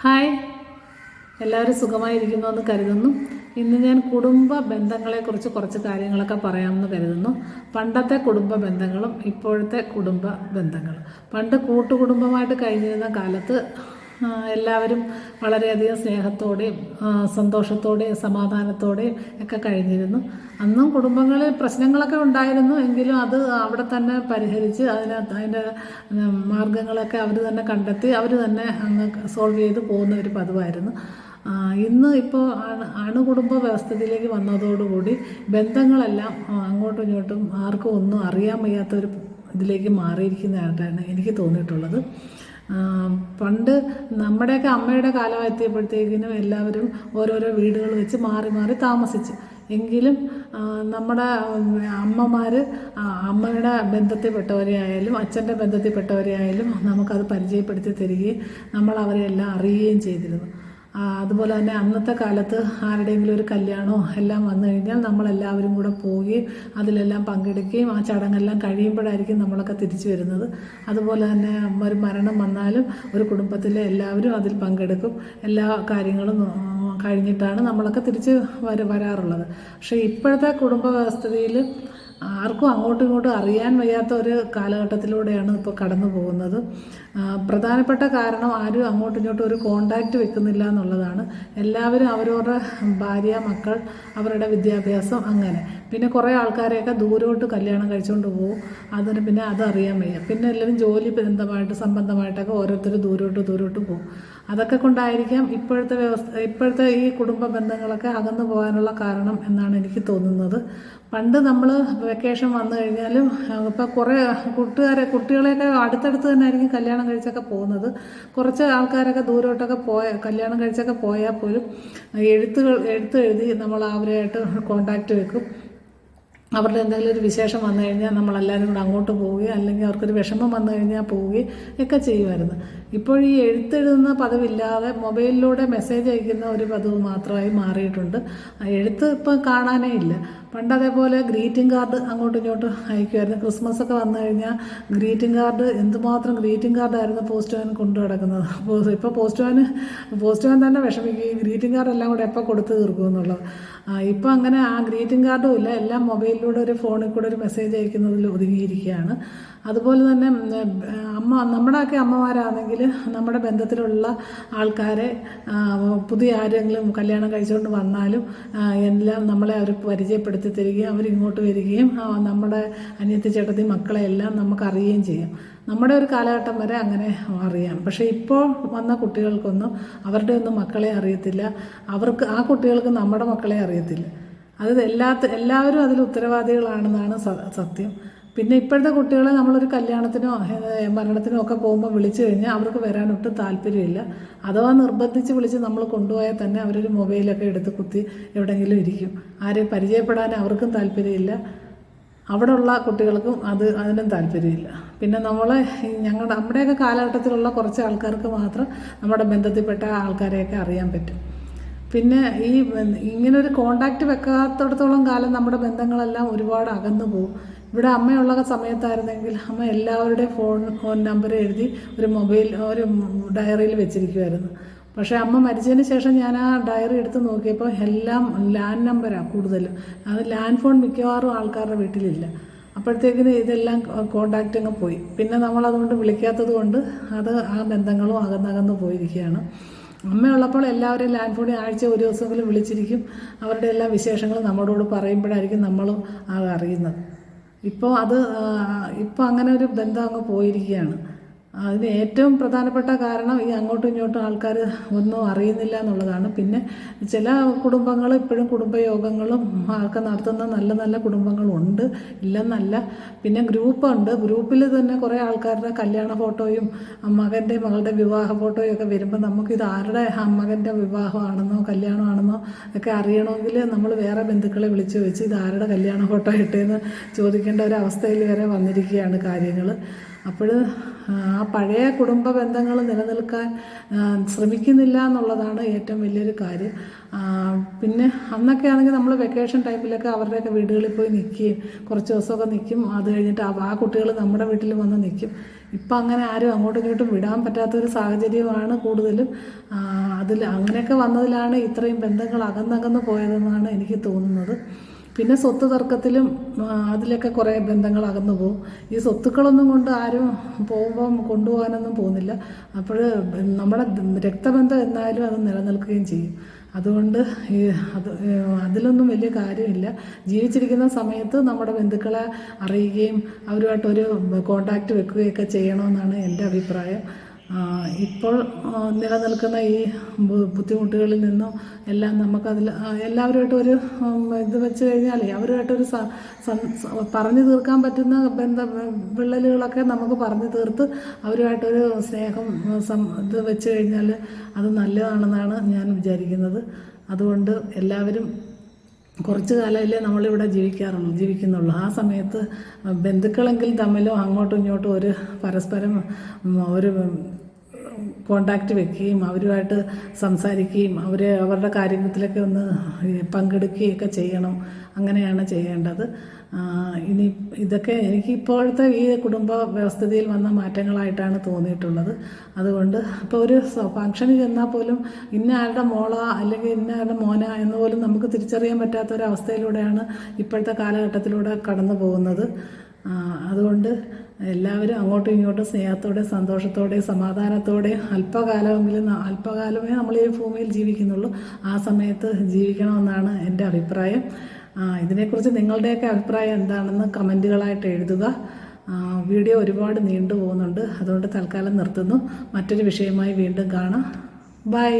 Hi. എല്ലാവരും സുഖമായിരിക്കുന്നു എന്ന് കരുതുന്നു. ഇന്ന് ഞാൻ കുടുംബ ബന്ധങ്ങളെക്കുറിച്ച് കുറച്ച് കാര്യങ്ങളൊക്കെ പറയാമെന്ന് കരുതുന്നു. പണ്ടത്തെ കുടുംബ ബന്ധങ്ങളും ഇപ്പോഴത്തെ കുടുംബ ബന്ധങ്ങളും. പണ്ട് കൂട്ടുകുടുംബമായിട്ട് കഴിഞ്ഞിരുന്ന കാലത്ത് എല്ലാവരും വളരെയധികം സ്നേഹത്തോടെയും സന്തോഷത്തോടെയും സമാധാനത്തോടെയും ഒക്കെ കഴിഞ്ഞിരുന്നു. അന്നും കുടുംബങ്ങളിൽ പ്രശ്നങ്ങളൊക്കെ ഉണ്ടായിരുന്നു. എങ്കിലും അത് അവിടെ തന്നെ പരിഹരിച്ച് അതിനകത്ത് അതിന്റെ മാർഗങ്ങളൊക്കെ അവർ തന്നെ കണ്ടെത്തി അവർ തന്നെ അങ്ങ് സോൾവ് ചെയ്ത് പോകുന്ന ഒരു പതിവായിരുന്നു. ഇന്ന് ഇപ്പോൾ അണു അണുകുടുംബ വ്യവസ്ഥയിലേക്ക് വന്നതോടുകൂടി ബന്ധങ്ങളെല്ലാം അങ്ങോട്ടും ഇങ്ങോട്ടും ആർക്കും ഒന്നും അറിയാൻ വയ്യാത്തൊരു ഇതിലേക്ക് മാറിയിരിക്കുന്നതായിട്ടാണ് എനിക്ക് തോന്നിയിട്ടുള്ളത്. പണ്ട് നമ്മുടെയൊക്കെ അമ്മയുടെ കാലം എത്തിയപ്പോഴത്തേക്കിനും എല്ലാവരും ഓരോരോ വീടുകൾ വെച്ച് മാറി മാറി താമസിച്ചു. എങ്കിലും നമ്മുടെ അമ്മമാർ അമ്മയുടെ ബന്ധത്തിൽപ്പെട്ടവരെ ആയാലും അച്ഛന്റെ ബന്ധത്തിൽപ്പെട്ടവരെ ആയാലും നമുക്കത് പരിചയപ്പെടുത്തി തരികയും നമ്മൾ അവരെ എല്ലാം അറിയുകയും ചെയ്തിരുന്നു. അതുപോലെ തന്നെ അന്നത്തെ കാലത്ത് ആരുടെയെങ്കിലും ഒരു കല്യാണമോ എല്ലാം വന്നു കഴിഞ്ഞാൽ നമ്മളെല്ലാവരും കൂടെ പോവുകയും അതിലെല്ലാം പങ്കെടുക്കുകയും ആ ചടങ്ങെല്ലാം കഴിയുമ്പോഴായിരിക്കും നമ്മളൊക്കെ തിരിച്ചു വരുന്നത്. അതുപോലെ തന്നെ ഒരു മരണം വന്നാലും ഒരു കുടുംബത്തിലെ എല്ലാവരും അതിൽ പങ്കെടുക്കും. എല്ലാ കാര്യങ്ങളും കഴിഞ്ഞിട്ടാണ് നമ്മളൊക്കെ തിരിച്ച് വര വരാറുള്ളത്. പക്ഷേ ഇപ്പോഴത്തെ കുടുംബ വ്യവസ്ഥയിൽ ആർക്കും അങ്ങോട്ടും ഇങ്ങോട്ടും അറിയാൻ വയ്യാത്ത ഒരു കാലഘട്ടത്തിലൂടെയാണ് ഇപ്പോൾ കടന്നു പോകുന്നത് പ്രധാനപ്പെട്ട കാരണം ആരും അങ്ങോട്ടും ഇങ്ങോട്ടും ഒരു കോണ്ടാക്റ്റ് വെക്കുന്നില്ല എന്നുള്ളതാണ്. എല്ലാവരും അവരവരുടെ ഭാര്യ മക്കൾ അവരുടെ വിദ്യാഭ്യാസം അങ്ങനെ. പിന്നെ കുറേ ആൾക്കാരെയൊക്കെ ദൂരോട്ട് കല്യാണം കഴിച്ചുകൊണ്ട് പോകും അതിന് പിന്നെ അതറിയാൻ വയ്യ. പിന്നെ എല്ലാവരും ജോലി ബന്ധമായിട്ട് സംബന്ധമായിട്ടൊക്കെ ഓരോരുത്തർ ദൂരോട്ട് ദൂരോട്ട് പോകും അതൊക്കെ കൊണ്ടായിരിക്കാം ഇപ്പോഴത്തെ വ്യവസ്ഥ ഇപ്പോഴത്തെ ഈ കുടുംബ ബന്ധങ്ങളൊക്കെ അകന്നു പോകാനുള്ള കാരണം എന്നാണ് എനിക്ക് തോന്നുന്നത്. പണ്ട് നമ്മൾ വെക്കേഷൻ വന്നു കഴിഞ്ഞാലും ഇപ്പോൾ കുറേ കൂട്ടുകാരെ കുട്ടികളെയൊക്കെ അടുത്തടുത്ത് തന്നെ ആയിരിക്കും കല്യാണം കഴിച്ചൊക്കെ പോകുന്നത്. കുറച്ച് ആൾക്കാരൊക്കെ ദൂരോട്ടൊക്കെ പോയ കല്യാണം കഴിച്ചൊക്കെ പോയാൽ പോലും എഴുത്തുകൾ എഴുത്ത് എഴുതി നമ്മൾ അവരുമായിട്ട് കോണ്ടാക്റ്റ് വെക്കും. അവരുടെ എന്തെങ്കിലും ഒരു വിശേഷം വന്നു കഴിഞ്ഞാൽ നമ്മളെല്ലാവരും കൂടെ അങ്ങോട്ട് പോവുകയും അല്ലെങ്കിൽ അവർക്കൊരു വിഷമം വന്നു കഴിഞ്ഞാൽ പോവുകയും ഒക്കെ ചെയ്യുമായിരുന്നു. ഇപ്പോൾ ഈ എഴുത്തെഴുതുന്ന പദവില്ലാതെ മൊബൈലിലൂടെ മെസ്സേജ് അയക്കുന്ന ഒരു പതിവ് മാത്രമായി മാറിയിട്ടുണ്ട്. എഴുത്ത് ഇപ്പം കാണാനേ ഇല്ല. പണ്ട് അതേപോലെ ഗ്രീറ്റിംഗ് കാർഡ് അങ്ങോട്ടും ഇങ്ങോട്ടും അയക്കുമായിരുന്നു. ക്രിസ്മസ് ഒക്കെ വന്നു കഴിഞ്ഞാൽ ഗ്രീറ്റിംഗ് കാർഡ് എന്തുമാത്രം ഗ്രീറ്റിംഗ് കാർഡായിരുന്നു പോസ്റ്റ്മാൻ കൊണ്ടു കിടക്കുന്നത് ഇപ്പോൾ പോസ്റ്റ്മാൻ പോസ്റ്റ്മാൻ തന്നെ വിഷമിക്കുകയും ഗ്രീറ്റിംഗ് കാർഡ് എല്ലാം കൂടെ എപ്പോൾ കൊടുത്തു തീർക്കും എന്നുള്ളത്. അങ്ങനെ ആ ഗ്രീറ്റിംഗ് കാർഡും ഇല്ല. എല്ലാം മൊബൈലിലൂടെ ഒരു ഫോണിൽ കൂടെ ഒരു മെസ്സേജ് അയക്കുന്നതിൽ ഒതുങ്ങിയിരിക്കുകയാണ്. അതുപോലെ തന്നെ അമ്മ നമ്മുടെയൊക്കെ അമ്മമാരാണെങ്കിൽ നമ്മുടെ ബന്ധത്തിലുള്ള ആൾക്കാരെ പുതിയ ആരെങ്കിലും കല്യാണം കഴിച്ചുകൊണ്ട് വന്നാലും എല്ലാം നമ്മളെ അവർ പരിചയപ്പെടുത്തി തരികയും അവരിങ്ങോട്ട് വരികയും നമ്മുടെ അനിയത്തി ചേട്ടത്തി മക്കളെ നമുക്കറിയുകയും ചെയ്യും. നമ്മുടെ ഒരു കാലഘട്ടം വരെ അങ്ങനെ അറിയാം. പക്ഷേ ഇപ്പോൾ വന്ന കുട്ടികൾക്കൊന്നും അവരുടെ ഒന്നും മക്കളെ അറിയത്തില്ല. അവർക്ക് ആ കുട്ടികൾക്ക് നമ്മുടെ മക്കളെ അറിയത്തില്ല. അത് എല്ലാത്ത എല്ലാവരും അതിൽ ഉത്തരവാദികളാണെന്നാണ് സത്യം. പിന്നെ ഇപ്പോഴത്തെ കുട്ടികളെ നമ്മളൊരു കല്യാണത്തിനോ മരണത്തിനോ ഒക്കെ പോകുമ്പോൾ വിളിച്ചു കഴിഞ്ഞാൽ അവർക്ക് വരാനൊട്ടും താല്പര്യമില്ല. അഥവാ നിർബന്ധിച്ച് വിളിച്ച് നമ്മൾ കൊണ്ടുപോയാൽ തന്നെ അവരൊരു മൊബൈലൊക്കെ എടുത്ത് കുത്തി എവിടെയെങ്കിലും ഇരിക്കും. ആരെയും പരിചയപ്പെടാൻ അവർക്കും താല്പര്യമില്ല. അവിടെയുള്ള കുട്ടികൾക്കും അത് അതിനും താല്പര്യമില്ല. പിന്നെ നമ്മൾ ഞങ്ങളുടെ നമ്മുടെയൊക്കെ കാലഘട്ടത്തിലുള്ള കുറച്ച് ആൾക്കാർക്ക് മാത്രം നമ്മുടെ ബന്ധത്തിൽപ്പെട്ട ആൾക്കാരെയൊക്കെ അറിയാൻ പറ്റും. പിന്നെ ഈ ഇങ്ങനെ ഇങ്ങനൊരു കോണ്ടാക്റ്റ് വെക്കാത്തടത്തോളം കാലം നമ്മുടെ ബന്ധങ്ങളെല്ലാം ഒരുപാട് അകന്നു പോകും. ഇവിടെ അമ്മയുള്ള സമയത്തായിരുന്നെങ്കിൽ അമ്മ എല്ലാവരുടെയും ഫോൺ ഫോൺ നമ്പർ എഴുതി ഒരു മൊബൈൽ ഒരു ഡയറിയിൽ വെച്ചിരിക്കുമായിരുന്നു പക്ഷേ അമ്മ മരിച്ചതിന് ശേഷം ഞാൻ ആ ഡയറി എടുത്ത് നോക്കിയപ്പോൾ എല്ലാം ലാൻഡ് നമ്പറാണ് കൂടുതലും. അത് ലാൻഡ് ഫോൺ മിക്കവാറും ആൾക്കാരുടെ വീട്ടിലില്ല. അപ്പോഴത്തേക്കിന് ഇതെല്ലാം കോണ്ടാക്റ്റ് അങ്ങ് പോയി. പിന്നെ നമ്മളതുകൊണ്ട് വിളിക്കാത്തത് കൊണ്ട് അത് ആ ബന്ധങ്ങളും അകന്നകന്ന് പോയിരിക്കുകയാണ്. അമ്മയുള്ളപ്പോൾ എല്ലാവരും ലാൻഡ് ഫോണിൽ ആഴ്ച ഒരു ദിവസമെങ്കിലും വിളിച്ചിരിക്കും. അവരുടെ എല്ലാ വിശേഷങ്ങളും നമ്മളോട് പറയുമ്പോഴായിരിക്കും നമ്മളും അറിയുന്നത്. ഇപ്പോൾ അത് ഇപ്പോൾ അങ്ങനെ ഒരു ബന്ധം അങ്ങ് പോയിരിക്കുകയാണ്. അതിന് ഏറ്റവും പ്രധാനപ്പെട്ട കാരണം ഈ അങ്ങോട്ടും ഇങ്ങോട്ടും ആൾക്കാർ ഒന്നും അറിയുന്നില്ല എന്നുള്ളതാണ്. പിന്നെ ചില കുടുംബങ്ങൾ ഇപ്പോഴും കുടുംബയോഗങ്ങളും ഒക്കെ നടത്തുന്ന നല്ല നല്ല കുടുംബങ്ങളുണ്ട്. ഇല്ലെന്നല്ല. പിന്നെ ഗ്രൂപ്പുണ്ട്. ഗ്രൂപ്പിൽ തന്നെ കുറേ ആൾക്കാരുടെ കല്യാണ ഫോട്ടോയും മകന്റെ മകളുടെ വിവാഹ ഫോട്ടോയും ഒക്കെ വരുമ്പോൾ നമുക്കിത് ആരുടെ മകന്റെ വിവാഹമാണെന്നോ കല്യാണമാണെന്നോ ഒക്കെ അറിയണമെങ്കിൽ നമ്മൾ വേറെ ബന്ധുക്കളെ വിളിച്ച് വെച്ച് ഇത് ആരുടെ കല്യാണ ഫോട്ടോ ഇട്ടേന്ന് ചോദിക്കേണ്ട ഒരു അവസ്ഥയിൽ വരെ വന്നിരിക്കുകയാണ് കാര്യങ്ങൾ. അപ്പോൾ ആ പഴയ കുടുംബ ബന്ധങ്ങൾ നിലനിൽക്കാൻ ശ്രമിക്കുന്നില്ല എന്നുള്ളതാണ് ഏറ്റവും വലിയൊരു കാര്യം. പിന്നെ അന്നൊക്കെ ആണെങ്കിൽ നമ്മൾ വെക്കേഷൻ ടൈമിലൊക്കെ അവരുടെയൊക്കെ വീടുകളിൽ പോയി നിൽക്കുകയും കുറച്ച് ദിവസമൊക്കെ നിൽക്കും. അത് കഴിഞ്ഞിട്ട് ആ കുട്ടികൾ നമ്മുടെ വീട്ടിൽ വന്ന് നിൽക്കും. ഇപ്പം അങ്ങനെ ആരും അങ്ങോട്ടും ഇങ്ങോട്ടും വിടാൻ പറ്റാത്തൊരു സാഹചര്യമാണ് കൂടുതലും. അതിൽ അങ്ങനെയൊക്കെ വന്നതിലാണ് ഇത്രയും ബന്ധങ്ങൾ അകന്നകന്ന് പോയതെന്നാണ് എനിക്ക് തോന്നുന്നത്. പിന്നെ സ്വത്ത് തർക്കത്തിലും അതിലൊക്കെ കുറേ ബന്ധങ്ങൾ അകന്നു പോകും. ഈ സ്വത്തുക്കളൊന്നും കൊണ്ട് ആരും പോകുമ്പം കൊണ്ടുപോകാനൊന്നും പോകുന്നില്ല. അപ്പോൾ നമ്മുടെ രക്തബന്ധം എന്നാലും അത് നിലനിൽക്കുകയും ചെയ്യും. അതുകൊണ്ട് ഈ അത് അതിലൊന്നും വലിയ കാര്യമില്ല. ജീവിച്ചിരിക്കുന്ന സമയത്ത് നമ്മുടെ ബന്ധുക്കളെ അറിയുകയും അവരുമായിട്ടൊരു കോണ്ടാക്റ്റ് വെക്കുകയൊക്കെ ചെയ്യണമെന്നാണ് എന്റെ അഭിപ്രായം. ഇപ്പോൾ നിലനിൽക്കുന്ന ഈ ബുദ്ധിമുട്ടുകളിൽ നിന്നും എല്ലാം നമുക്കതിൽ എല്ലാവരുമായിട്ട് ഒരു ഇത് വെച്ച് കഴിഞ്ഞാൽ അവരുമായിട്ടൊരു പറഞ്ഞു തീർക്കാൻ പറ്റുന്ന ബന്ധ വിള്ളലുകളൊക്കെ നമുക്ക് പറഞ്ഞു തീർത്ത് അവരുമായിട്ടൊരു സ്നേഹം ഇത് വെച്ച് കഴിഞ്ഞാൽ അത് നല്ലതാണെന്നാണ് ഞാൻ വിചാരിക്കുന്നത്. അതുകൊണ്ട് എല്ലാവരും കുറച്ച് കാലമല്ലേ നമ്മളിവിടെ ജീവിക്കാറുള്ളൂ ജീവിക്കുന്നുള്ളൂ. ആ സമയത്ത് ബന്ധുക്കളെങ്കിൽ തമ്മിലും അങ്ങോട്ടും ഇങ്ങോട്ടും ഒരു പരസ്പരം ഒരു കോണ്ടാക്റ്റ് വെക്കുകയും അവരുമായിട്ട് സംസാരിക്കുകയും അവരെ അവരുടെ കാര്യത്തിലൊക്കെ ഒന്ന് പങ്കെടുക്കുകയൊക്കെ ചെയ്യണം. അങ്ങനെയാണ് ചെയ്യേണ്ടത്. ഇനി ഇതൊക്കെ എനിക്ക് ഇപ്പോഴത്തെ ഈ കുടുംബ വ്യവസ്ഥിതിയിൽ വന്ന മാറ്റങ്ങളായിട്ടാണ് തോന്നിയിട്ടുള്ളത്. അതുകൊണ്ട് ഇപ്പോൾ ഒരു ഫംഗ്ഷന് ചെന്നാൽ പോലും ഇന്ന ആളുടെ മോള അല്ലെങ്കിൽ ഇന്ന ആളുടെ മോന എന്ന് പോലും നമുക്ക് തിരിച്ചറിയാൻ പറ്റാത്ത ഒരു അവസ്ഥയിലൂടെയാണ് ഇപ്പോഴത്തെ കാലഘട്ടത്തിലൂടെ കടന്നു പോകുന്നത്. അതുകൊണ്ട് എല്ലാവരും അങ്ങോട്ടും ഇങ്ങോട്ടും സ്നേഹത്തോടെ സന്തോഷത്തോടെ സമാധാനത്തോടെ അല്പകാലമെങ്കിലും അല്പകാലമേ നമ്മൾ ഈ ഭൂമിയിൽ ജീവിക്കുന്നുള്ളൂ. ആ സമയത്ത് ജീവിക്കണമെന്നാണ് എന്റെ അഭിപ്രായം. ഇതിനെക്കുറിച്ച് നിങ്ങളുടെയൊക്കെ അഭിപ്രായം എന്താണെന്ന് കമന്റുകളായിട്ട് എഴുതുക. വീഡിയോ ഒരുപാട് നീണ്ടു പോകുന്നുണ്ട് അതുകൊണ്ട് തൽക്കാലം നിർത്തുന്നു. മറ്റൊരു വിഷയമായി വീണ്ടും കാണാം. ബൈ.